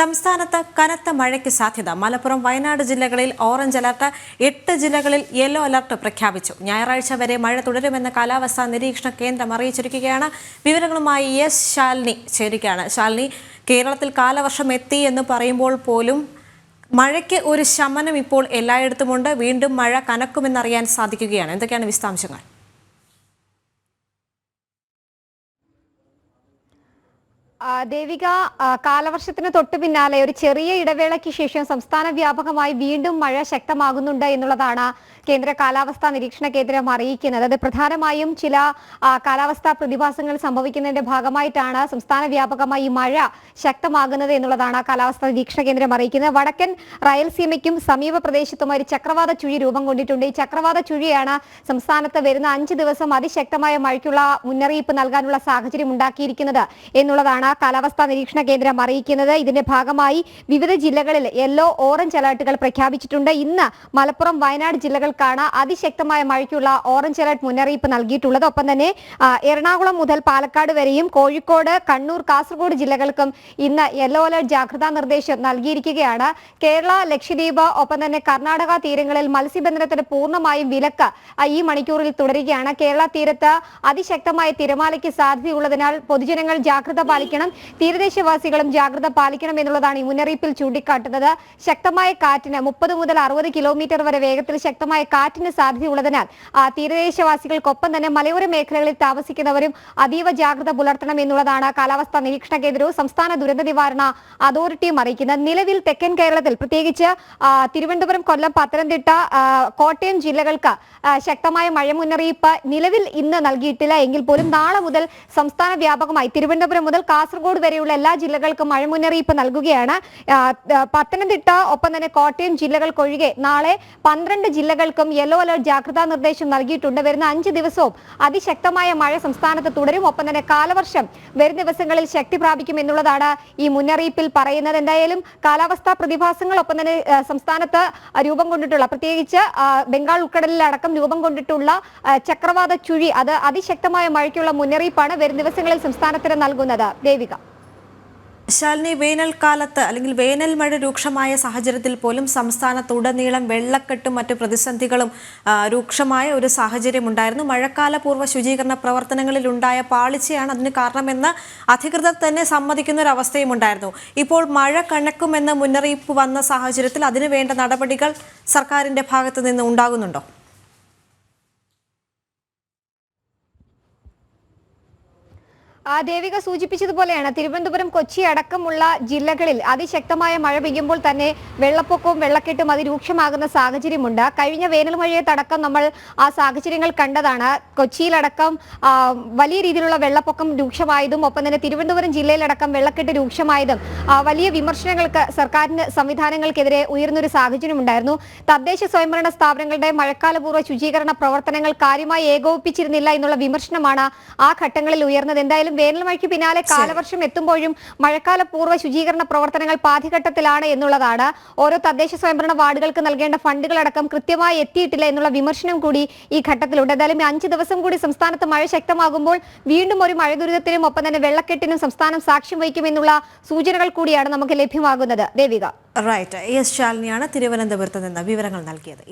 സംസ്ഥാനത്ത് കനത്ത മഴയ്ക്ക് സാധ്യത. മലപ്പുറം വയനാട് ജില്ലകളിൽ ഓറഞ്ച് അലർട്ട് എട്ട് ജില്ലകളിൽ യെല്ലോ അലർട്ട് പ്രഖ്യാപിച്ചു. ഞായറാഴ്ച വരെ മഴ തുടരുമെന്ന് കാലാവസ്ഥാ നിരീക്ഷണ കേന്ദ്രം അറിയിച്ചിരിക്കുകയാണ്. വിവരങ്ങളുമായി എസ് ശാലിനി ചേരുകയാണ്. ശാലിനി കേരളത്തിൽ കാലവർഷം എത്തി എന്ന് പറയുമ്പോൾ പോലും മഴയ്ക്ക് ഒരു ശമനം ഇപ്പോൾ എല്ലായിടത്തുമുണ്ട്. വീണ്ടും മഴ കനക്കുമെന്നറിയാൻ സാധിക്കുകയാണ്. എന്തൊക്കെയാണ് വിശദാംശങ്ങൾ? ദേവിക കാലവർഷത്തിന് തൊട്ടു പിന്നാലെ ഒരു ചെറിയ ഇടവേളയ്ക്ക് ശേഷം സംസ്ഥാന വ്യാപകമായി വീണ്ടും മഴ ശക്തമാകുന്നുണ്ട് എന്നുള്ളതാണ് കേന്ദ്ര കാലാവസ്ഥാ നിരീക്ഷണ കേന്ദ്രം അറിയിക്കുന്നത്. അത് പ്രധാനമായും ചില കാലാവസ്ഥാ പ്രതിഭാസങ്ങൾ സംഭവിക്കുന്നതിന്റെ ഭാഗമായിട്ടാണ് സംസ്ഥാന വ്യാപകമായി മഴ ശക്തമാകുന്നത് എന്നുള്ളതാണ് കാലാവസ്ഥാ നിരീക്ഷണ കേന്ദ്രം അറിയിക്കുന്നത്. വടക്കൻ റയൽസീമയ്ക്കും സമീപ പ്രദേശത്തുമായി ഒരു ചക്രവാത ചുഴി രൂപം കൊണ്ടിട്ടുണ്ട്. ഈ ചക്രവാത ചുഴിയാണ് സംസ്ഥാനത്ത് വരുന്ന അഞ്ച് ദിവസം അതിശക്തമായ മഴയ്ക്കുള്ള മുന്നറിയിപ്പ് നൽകാനുള്ള സാഹചര്യം ഉണ്ടാക്കിയിരിക്കുന്നത് എന്നുള്ളതാണ് കാലാവസ്ഥാ നിരീക്ഷണ കേന്ദ്രം അറിയിക്കുന്നത്. ഇതിന്റെ ഭാഗമായി വിവിധ ജില്ലകളിൽ യെല്ലോ ഓറഞ്ച് അലർട്ടുകൾ പ്രഖ്യാപിച്ചിട്ടുണ്ട്. ഇന്ന് മലപ്പുറം വയനാട് ജില്ലകൾക്കാണ് അതിശക്തമായ മഴയ്ക്കുള്ള ഓറഞ്ച് അലർട്ട് മുന്നറിയിപ്പ് നൽകിയിട്ടുള്ളത്. ഒപ്പം തന്നെ എറണാകുളം മുതൽ പാലക്കാട് വരെയും കോഴിക്കോട് കണ്ണൂർ കാസർഗോഡ് ജില്ലകൾക്കും ഇന്ന് യെല്ലോ അലർട്ട് ജാഗ്രതാ നിർദ്ദേശം നൽകിയിരിക്കുകയാണ്. കേരള ലക്ഷദ്വീപ് ഒപ്പം തന്നെ കർണാടക തീരങ്ങളിൽ മത്സ്യബന്ധനത്തിന് പൂർണമായും വിലക്ക് ഈ മണിക്കൂറിൽ തുടരുകയാണ്. കേരള തീരത്ത് അതിശക്തമായ തിരമാലയ്ക്ക് സാധ്യതയുള്ളതിനാൽ പൊതുജനങ്ങൾ ജാഗ്രത പാലിക്കണം. തീരദേശവാസികളും ജാഗ്രത പാലിക്കണം എന്നുള്ളതാണ് ഈ മുന്നറിയിപ്പിൽ ചൂണ്ടിക്കാട്ടുന്നത്. ശക്തമായ കാറ്റിന് മുപ്പത് മുതൽ അറുപത് കിലോമീറ്റർ വരെ വേഗത്തിൽ ശക്തമായ കാറ്റിന് സാധ്യതയുള്ളതിനാൽ തീരദേശവാസികൾക്കൊപ്പം തന്നെ മലയോര മേഖലകളിൽ താമസിക്കുന്നവരും അതീവ ജാഗ്രത പുലർത്തണം എന്നുള്ളതാണ് കാലാവസ്ഥാ നിരീക്ഷണ കേന്ദ്രവും സംസ്ഥാന ദുരന്ത നിവാരണ അതോറിറ്റിയും അറിയിക്കുന്നത്. നിലവിൽ തെക്കൻ കേരളത്തിൽ പ്രത്യേകിച്ച് തിരുവനന്തപുരം കൊല്ലം പത്തനംതിട്ട കോട്ടയം ജില്ലകൾക്ക് ശക്തമായ മഴ മുന്നറിയിപ്പ് നിലവിൽ ഇന്ന് നൽകിയിട്ടില്ല. എങ്കിൽ പോലും നാളെ മുതൽ സംസ്ഥാന വ്യാപകമായി തിരുവനന്തപുരം മുതൽ കാസർഗോഡ് വരെയുള്ള എല്ലാ ജില്ലകൾക്കും മഴ മുന്നറിയിപ്പ് നൽകുകയാണ് പത്തനംതിട്ട ഒപ്പം തന്നെ കോട്ടയം ജില്ലകൾക്കൊഴികെ നാളെ പന്ത്രണ്ട് ജില്ലകൾക്കും യെല്ലോ അലർട്ട് ജാഗ്രതാ നിർദ്ദേശം നൽകിയിട്ടുണ്ട്. വരുന്ന അഞ്ച് ദിവസവും അതിശക്തമായ മഴ സംസ്ഥാനത്ത് തുടരും. ഒപ്പം തന്നെ കാലവർഷം വരും ദിവസങ്ങളിൽ ശക്തി പ്രാപിക്കും എന്നുള്ളതാണ് ഈ മുന്നറിയിപ്പിൽ പറയുന്നത്. എന്തായാലും കാലാവസ്ഥാ പ്രതിഭാസങ്ങൾ ഒപ്പം തന്നെ സംസ്ഥാനത്ത് രൂപം കൊണ്ടിട്ടുള്ള പ്രത്യേകിച്ച് ബംഗാൾ ഉൾക്കടലിലടക്കം രൂപം കൊണ്ടിട്ടുള്ള ചക്രവാത ചുഴി അത് അതിശക്തമായ മഴയ്ക്കുള്ള മുന്നറിയിപ്പാണ് വരും ദിവസങ്ങളിൽ സംസ്ഥാനത്തിന് നൽകുന്നത്. ദേവിക ശാലിനി വേനൽക്കാലത്ത് അല്ലെങ്കിൽ വേനൽ മഴ രൂക്ഷമായ സാഹചര്യത്തിൽ പോലും സംസ്ഥാനത്തുടനീളം വെള്ളക്കെട്ടും മറ്റു പ്രതിസന്ധികളും രൂക്ഷമായ ഒരു സാഹചര്യം ഉണ്ടായിരുന്നു. മഴക്കാലപൂർവ ശുചീകരണ പ്രവർത്തനങ്ങളിൽ ഉണ്ടായ പാളിച്ചയാണ് അതിന് കാരണമെന്ന് അധികൃതർ തന്നെ സമ്മതിക്കുന്ന ഒരു അവസ്ഥയും ഉണ്ടായിരുന്നു. ഇപ്പോൾ മഴ കണക്കുമെന്ന മുന്നറിയിപ്പ് വന്ന സാഹചര്യത്തിൽ അതിനു വേണ്ട നടപടികൾ സർക്കാരിന്റെ ഭാഗത്തു നിന്ന് ഉണ്ടാകുന്നുണ്ടോ? ആ ദേവിക സൂചിപ്പിച്ചതുപോലെയാണ് തിരുവനന്തപുരം കൊച്ചി അടക്കമുള്ള ജില്ലകളിൽ അതിശക്തമായ മഴ പെയ്യുമ്പോൾ തന്നെ വെള്ളപ്പൊക്കവും വെള്ളക്കെട്ടും അതിരൂക്ഷമാകുന്ന സാഹചര്യമുണ്ട്. കഴിഞ്ഞ വേനൽ മഴയെ തടക്കം നമ്മൾ ആ സാഹചര്യങ്ങൾ കണ്ടതാണ്. കൊച്ചിയിലടക്കം വലിയ രീതിയിലുള്ള വെള്ളപ്പൊക്കം രൂക്ഷമായതും ഒപ്പം തന്നെ തിരുവനന്തപുരം ജില്ലയിലടക്കം വെള്ളക്കെട്ട് രൂക്ഷമായതും വലിയ വിമർശനങ്ങൾക്ക് സർക്കാരിന് സംവിധാനങ്ങൾക്കെതിരെ ഉയർന്നൊരു സാഹചര്യം ഉണ്ടായിരുന്നു തദ്ദേശ സ്വയംഭരണ സ്ഥാപനങ്ങളുടെ മഴക്കാലപൂർവ ശുചീകരണ പ്രവർത്തനങ്ങൾ കാര്യമായി ഏകോപിപ്പിച്ചിരുന്നില്ല എന്നുള്ള വിമർശനമാണ് ആ ഘട്ടങ്ങളിൽ ഉയർന്നത്. എന്തായാലും വേനൽ മഴയ്ക്ക് പിന്നാലെ കാലവർഷം എത്തുമ്പോഴും മഴക്കാല പൂർവ ശുചീകരണ പ്രവർത്തനങ്ങൾ പാതിഘട്ടത്തിലാണ് എന്നുള്ളതാണ്. ഓരോ തദ്ദേശ സ്വയംഭരണ വാർഡുകൾക്ക് നൽകേണ്ട ഫണ്ടുകളടക്കം കൃത്യമായി എത്തിയിട്ടില്ല എന്നുള്ള വിമർശനം കൂടി ഈ ഘട്ടത്തിലുണ്ട്. എന്തായാലും അഞ്ച് ദിവസം കൂടി സംസ്ഥാനത്ത് മഴ ശക്തമാകുമ്പോൾ വീണ്ടും ഒരു മഴ ദുരിതത്തിനും ഒപ്പം തന്നെ വെള്ളക്കെട്ടിനും സംസ്ഥാനം സാക്ഷ്യം വഹിക്കുമെന്നുള്ള സൂചനകൾ കൂടിയാണ് നമുക്ക് ലഭ്യമാകുന്നത്. ദേവിക. റൈറ്റ് എസ് ശാലിനിയാണ് തിരുവനന്തപുരത്ത് നിന്ന് വിവരങ്ങൾ നൽകിയത്.